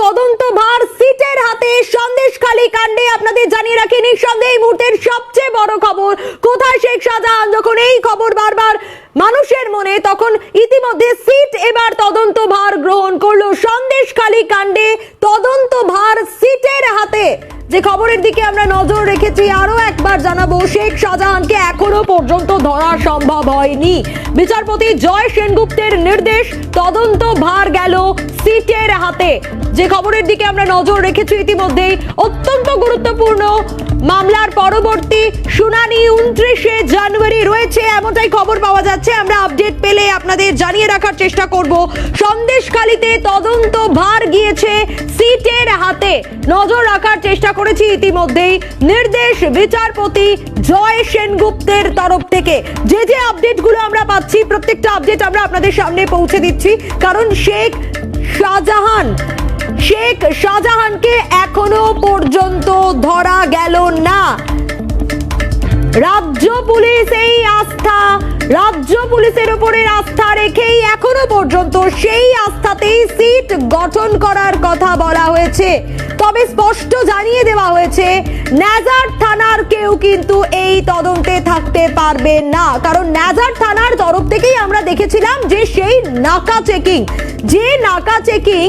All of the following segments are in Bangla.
তদন্ত ভার সিটের হাতে সন্দেশখালী কাণ্ডে আপনাদের জানিয়ে রাখি মুহূর্তের সবচেয়ে বড় খবর। কোথায় শেখ শাহজাহান? যখন এই খবর বারবার মানুষের মনে, তখন ইতিমধ্যে সিট এবার তদন্ত ভার গ্রহণ করল। সন্দেশখালী কাণ্ডে তদন্ত ভার সিটের হাতে। যে খবরের দিকে আমরা নজর রেখেছি আরও একবার জানাব, শেখ শাহজাহানকে এখনও পর্যন্ত ধরা সম্ভব হয়নি। বিচারপতি জয় সেনগুপ্তের নির্দেশ তদন্ত ভার গেল হাতে যে খবরের দিকে আমরা নজর রেখেছি ইতিমধ্যেই, অত্যন্ত গুরুত্বপূর্ণ মামলার পরবর্তী শুনানি উনত্রিশে জানুয়ারি রয়েছে, এমনটাই খবর পাওয়া যাচ্ছে। আমরা আপডেট পেলে আপনাদের জানিয়ে রাখার চেষ্টা করব। সন্দেশখালীতে তদন্ত ভার গিয়েছে সিটের হাতে। নজর রাখার চেষ্টা করেছি ইতিমধ্যেই। নির্দেশ বিচারপতি জয় সেনগুপ্তের তরফ থেকে। যে যে আপডেটগুলো আমরা পাচ্ছি, প্রত্যেকটা আপডেট আমরা আপনাদের সামনে পৌঁছে দিচ্ছি। কারণ শেখ শাহজাহান। শেখ শাহজাহানকে এখনও পর্যন্ত ধরা গেল না। রাজ্য পুলিশ এই আস্থা, রাজ্য পুলিশের উপরে আস্থা রেখেই এখনও পর্যন্ত সেই আস্থাতেই সিট গঠন করার কথা বলা হয়েছে। তবে স্পষ্ট জানিয়ে দেওয়া হয়েছে, নাজার থানার কেউ কিন্তু এই তদন্তে থাকতে পারবে না। কারণ নাজার থানার তরফ থেকেই আমরা দেখেছিলাম যে সেই নাকা চেকিং, যে নাকা চেকিং,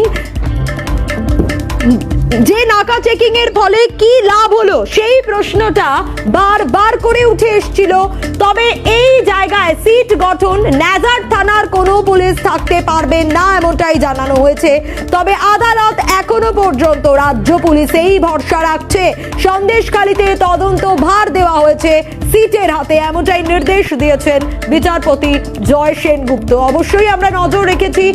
যে নাকা চেকিং এর ফলে কি লাভ হলো সেই প্রশ্নটা বারবার করে উঠে এসেছিল। তবে এই জায়গায় সিট গঠন কোনো পুলিশ থাকতে পারবে না এমনটাই জানানো হয়েছে। তবে আদালত এখনও পর্যন্ত রাজ্য পুলিশেই ভরসা রাখছে। সন্দেশখালীতে তদন্ত ভার দেওয়া হয়েছে। সিটের হাতে এমনটাই নির্দেশ দিয়েছেন বিচারপতি জয় সেনগুপ্ত। অবশ্যই আমরা নজর রেখেছি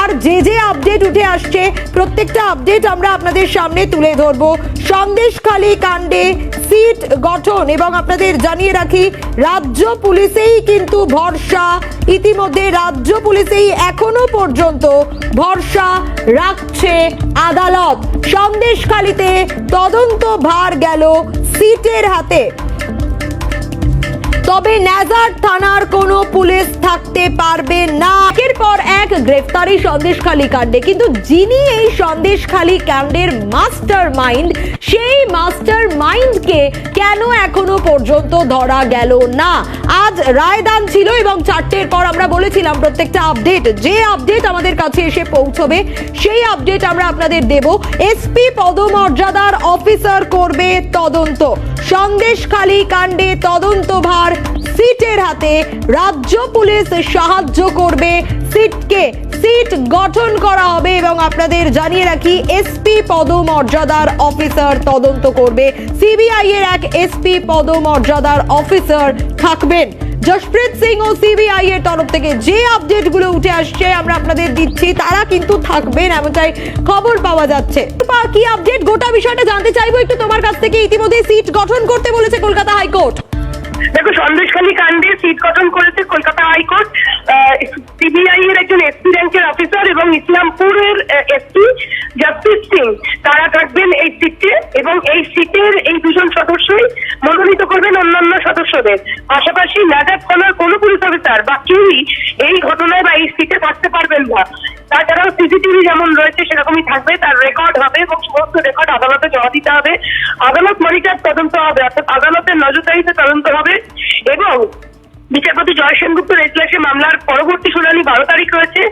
আর যে যে আপডেট উঠে আসছে, প্রত্যেকটা আপডেট আমরা আপনাদের সামনে তুলে ধরবো। সন্দেশখালী কাণ্ডে সিট গঠন এবং আপনাদের জানিয়ে রাখি, রাজ্য পুলিশেই কিন্তু ভরসা। ইতিমধ্যে রাজ্য পুলিশেই এখনও পর্যন্ত ভরসা রাখছে আদালত। সন্দেশখালীতে তদন্ত ভার গেল সিটের হাতে। তবে নাজার থানার কোনো পুলিশ থাকতে পারবে না। এক গ্রেফতারি সন্দেশখালী কাণ্ডে। কিন্তু যিনি এই সন্দেশখালী কাণ্ডের মাস্টার মাইন্ড সেই মাস্টার মাইন্ডকে কেন এখনও পর্যন্ত ধরা গেল না? আজ রায়দান ছিল এবং চারটের পর আমরা বলেছিলাম প্রত্যেকটা আপডেট, যে আপডেট আমাদের কাছে এসে পৌঁছবে, সেই আপডেট আমরা আপনাদের দেব। এসপি পদমর্যাদার অফিসার করবে তদন্ত। সন্দেশখালী কাণ্ডে তদন্তভার সিটের হাতে রাজ্য পুলিশ সাহায্য করবে, সিটকে সিট গঠন করা হবে এবং আপনাদের জানিয়ে রাখি এসপি পদমর্যাদার অফিসার তদন্ত করবে। সিবিআই এর এক এসপি পদমর্যাদার অফিসার থাকবেন। জশপ্রীত সিং ও সিবিআই এর তরফ থেকে যে আপডেটগুলো উঠে আসছে আমরা আপনাদের দিচ্ছি, তারা কিন্তু থাকবেন এমনটাই খবর পাওয়া যাচ্ছে। কি আপডেট? গোটা বিষয়টা জানতে চাইব একটু তোমার কাছ থেকে। ইতিমধ্যে সিট গঠন করতে বলেছে কলকাতা হাইকোর্ট। দেখো সন্দেশখালী কাণ্ডে সিট গঠন করেছে কলকাতা হাইকোর্ট। সিবিআই এর একজন এসপি র্যাঙ্কের অফিসার এবং ইসলামপুরের এসপি জগদীপ সিং তারা থাকবেন এই সিটে এবং এই সিটের এই দুজন সদস্যই মনোনীত করবেন অন্যান্য সদস্যদের। পাশাপাশি নাজার থানার কোনো পুলিশ অফিসার বা কেউই এই ঘটনায় বা এই সিটে থাকতে পারবেন না। তাছাড়াও সিসিটিভি যেমন রয়েছে, সেরকমই থাকবে, তার রেকর্ড হবে এবং সমস্ত রেকর্ড আদালতে জমা দিতে হবে। আদালত মনিটর তদন্ত হবে, অর্থাৎ আদালতের নজরদারিতে তদন্ত হবে। এবং বিচারপতি জয় সেনগুপ্তের এজলাসে মামলার পরবর্তী শুনানি বারো তারিখ রয়েছে।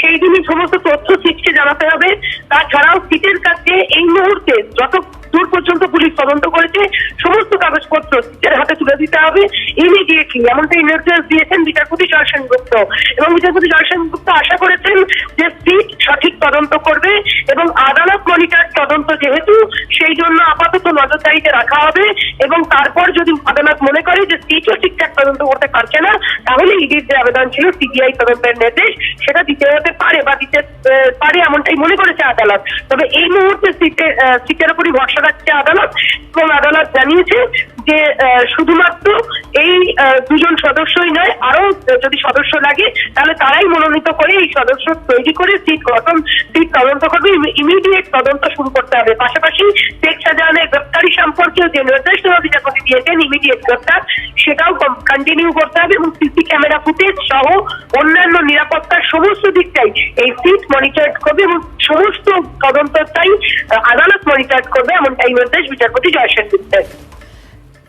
সেই দিনই সমস্ত তথ্য সিটকে জানাতে হবে। তাছাড়াও সিটের কাছে এই মুহূর্তে যত দূর পর্যন্ত পুলিশ তদন্ত করেছে, সমস্ত কাগজপত্র সিটের দিতে হবে ইমিডিয়েটলি এমনটাই নির্দেশ দিয়েছেন বিচারপতি জয় সেনগুপ্ত এবং বিচারপতি জয় সেনগুপ্ত আশা করেছেন যে সিট সঠিক তদন্ত করবে এবং আদালত মনিটর তদন্ত যেহেতু, সেই জন্য আপাতত নজরদারিতে রাখা হবে এবং তারপর যদি আদালত মনে করে যে সিটও ঠিকঠাক তদন্ত করতে পারছে না তাহলে ইডির যে আবেদন ছিল, সিবিআই তদন্তের নির্দেশ সেটা দিতে হতে পারে বা দিতে পারে এমনটাই মনে করেছে আদালত। তবে এই মুহূর্তে সিটের সিটের উপরই ভরসা রাখছে আদালত এবং আদালত জানিয়েছে যে শুধুমাত্র এই দুজন সদস্যই নয়, আরও যদি সদস্য লাগে, তাহলে তারাই মনোনীত করে এই সদস্য তৈরি করে সিট গঠন, সিট তদন্ত করবে। ইমিডিয়েট তদন্ত শুরু করতে হবে। পাশাপাশি শেখ শাহজাহানের গ্রেপ্তারি সম্পর্কেও যে নির্দেশনা বিচারপতি দিয়েছেন ইমিডিয়েট গ্রেপ্তার, সেটাও কন্টিনিউ করতে হবে এবং সিসি ক্যামেরা ফুটেজ সহ অন্যান্য নিরাপত্তার সমস্ত দিকটাই এই সিট মনিটর করবে এবং সমস্ত তদন্তটাই আদালত মনিটর করবে, এমনটাই নির্দেশ বিচারপতি জয়সেন গুপ্তের।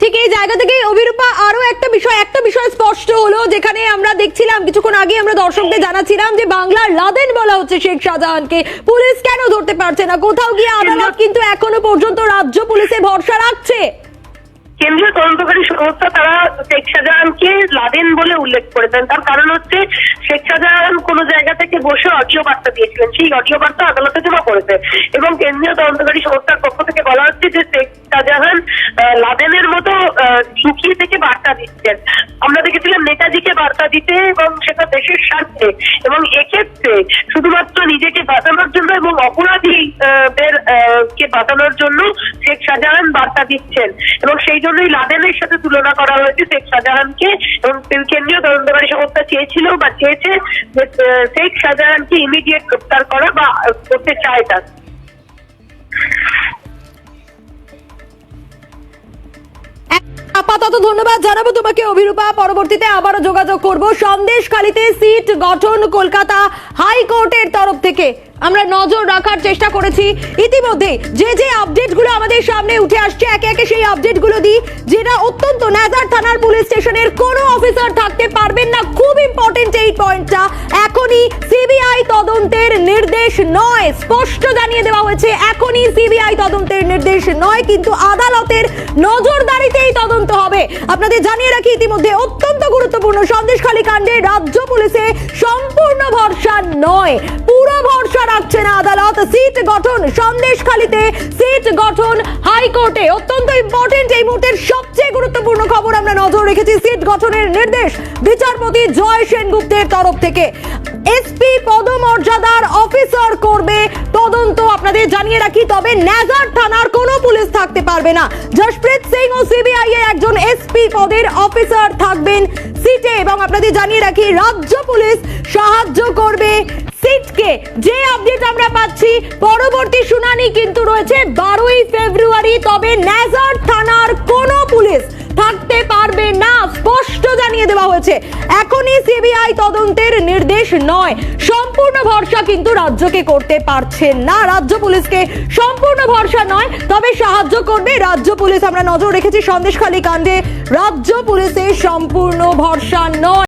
ঠিক এই জায়গা থেকে অভিরূপা আরও একটা বিষয় একটা বিষয় স্পষ্ট হলো যেখানে আমরা দেখছিলাম কিছুক্ষণ আগে আমরা দর্শকদের জানাচ্ছিলাম যে বাংলার লাদেন বলা হচ্ছে শেখ শাহজাহানকে। পুলিশ কেন ধরতে পারছে না? কোথাও গিয়ে আদালত কিন্তু এখনও পর্যন্ত রাজ্য পুলিশে ভরসা রাখছে। কেন্দ্রীয় তদন্তকারী সংস্থা তারা শেখ শাহজাহানকে লাদেন বলে উল্লেখ করেছেন তার কারণ হচ্ছে শেখ শাহজাহান কোন জায়গা থেকে বসে অডিও বার্তা দিয়েছিলেন। সেই অডিও বার্তা আদালতে জমা করেছে। এবং কেন্দ্রীয় তদন্তকারী সংস্থার পক্ষ থেকে বলা হচ্ছে যে শেখ শাহজাহান লাদেনের মতো লুকিয়ে থেকে বার্তা দিচ্ছেন। আমরা দেখেছিলাম নেতাজিকে বার্তা দিতে এবং সেটা দেশের স্বার্থে। এবং এক্ষেত্রে শুধুমাত্র নিজেকে বাঁচানোর জন্য এবং অপরাধীদের কে বাঁচানোর জন্য শেখ শাহজাহান বার্তা দিচ্ছেন। এবং সেই জন্যই লাদেনের সাথে তুলনা করা হয়েছে শেখ শাহজাহানকে। এবং কেন্দ্রীয় তদন্তকারী সংস্থা চেয়েছিল বা চেয়েছে যে শেখ শাহজাহানকে ইমিডিয়েট গ্রেপ্তার করা বা করতে চায় তার। আপাতত ধন্যবাদ জানাব তোমাকে, অভিরূপা। পরবর্তীতে আবারও যোগাযোগ করব সিট গঠন কলকাতা হাইকোর্টের তরফ থেকে। আমরা নজর রাখার চেষ্টা করেছি। ইতিমধ্যে যে যে আপডেটগুলো আমাদের সামনে উঠে আসছে, একে একে সেই আপডেটগুলো দিই, যেটা অত্যন্ত নাজার থানার পুলিশ স্টেশনের কোনো অফিসার থাকতে পারবেন না। খুব ইম্পর্টেন্ট এই পয়েন্টটা এখনই সিবিআই তদন্তের নির্দেশ নয়। স্পষ্ট জানিয়ে দেওয়া হয়েছে, এখনই সিবিআই তদন্তের নির্দেশ নয়, কিন্তু আদালতের নজরদারিতেই তদন্ত হবে। আপনাদের জানিয়ে রাখি, ইতিমধ্যে অত্যন্ত গুরুত্বপূর্ণ সন্দেশখালী কাণ্ডে রাজ্য পুলিশে সম্পূর্ণ ভরসা নয়। পুরো ভরসা রাখছে না আদালত। সিট গঠন সন্দেশখালীতে সিট গঠন হাইকোর্টে। অত্যন্ত ইম্পর্টেন্ট এই মুহূর্তের সবচেয়ে গুরুত্বপূর্ণ খবর আমরা নজর রেখেছি, সিট গঠনের নির্দেশ বিচারপতি জয় সেনগুপ্তের তরফ থেকে। এসপি পদমর্যাদার অফিসার করবে। তদন্ত আপনাদের জানিয়ে রাখি, তবে নেজার থানার কোনো পুলিশ থাকতে পারবে না। জশপ্রীত সিং ও সিবিআই এর একজন এসপি পদের অফিসার থাকবেন সিটে এবং আপনাদের জানিয়ে রাখি, রাজ্য পুলিশ সাহায্য করবে সিটকে। যে আপডেট আমরা পাচ্ছি, পরবর্তী শুনানি কিন্তু রয়েছে বারোই ফেব্রুয়ারি, তবে নেজার থানার কোনো পুলিশ থাকতে পারবে না, স্পষ্ট জানিয়ে দেওয়া হয়েছে। এখনই সিবিআই তদন্তের নির্দেশ নয়। সম্পূর্ণ ভরসা কিন্তু রাজ্যকে করতে পারছে না। রাজ্য পুলিশকে সম্পূর্ণ ভরসা নয়, তবে সাহায্য করবে রাজ্য পুলিশ। আমরা নজর রেখেছি সন্দেশখালী কাণ্ডে। রাজ্য পুলিশের সম্পূর্ণ ভরসা নয়।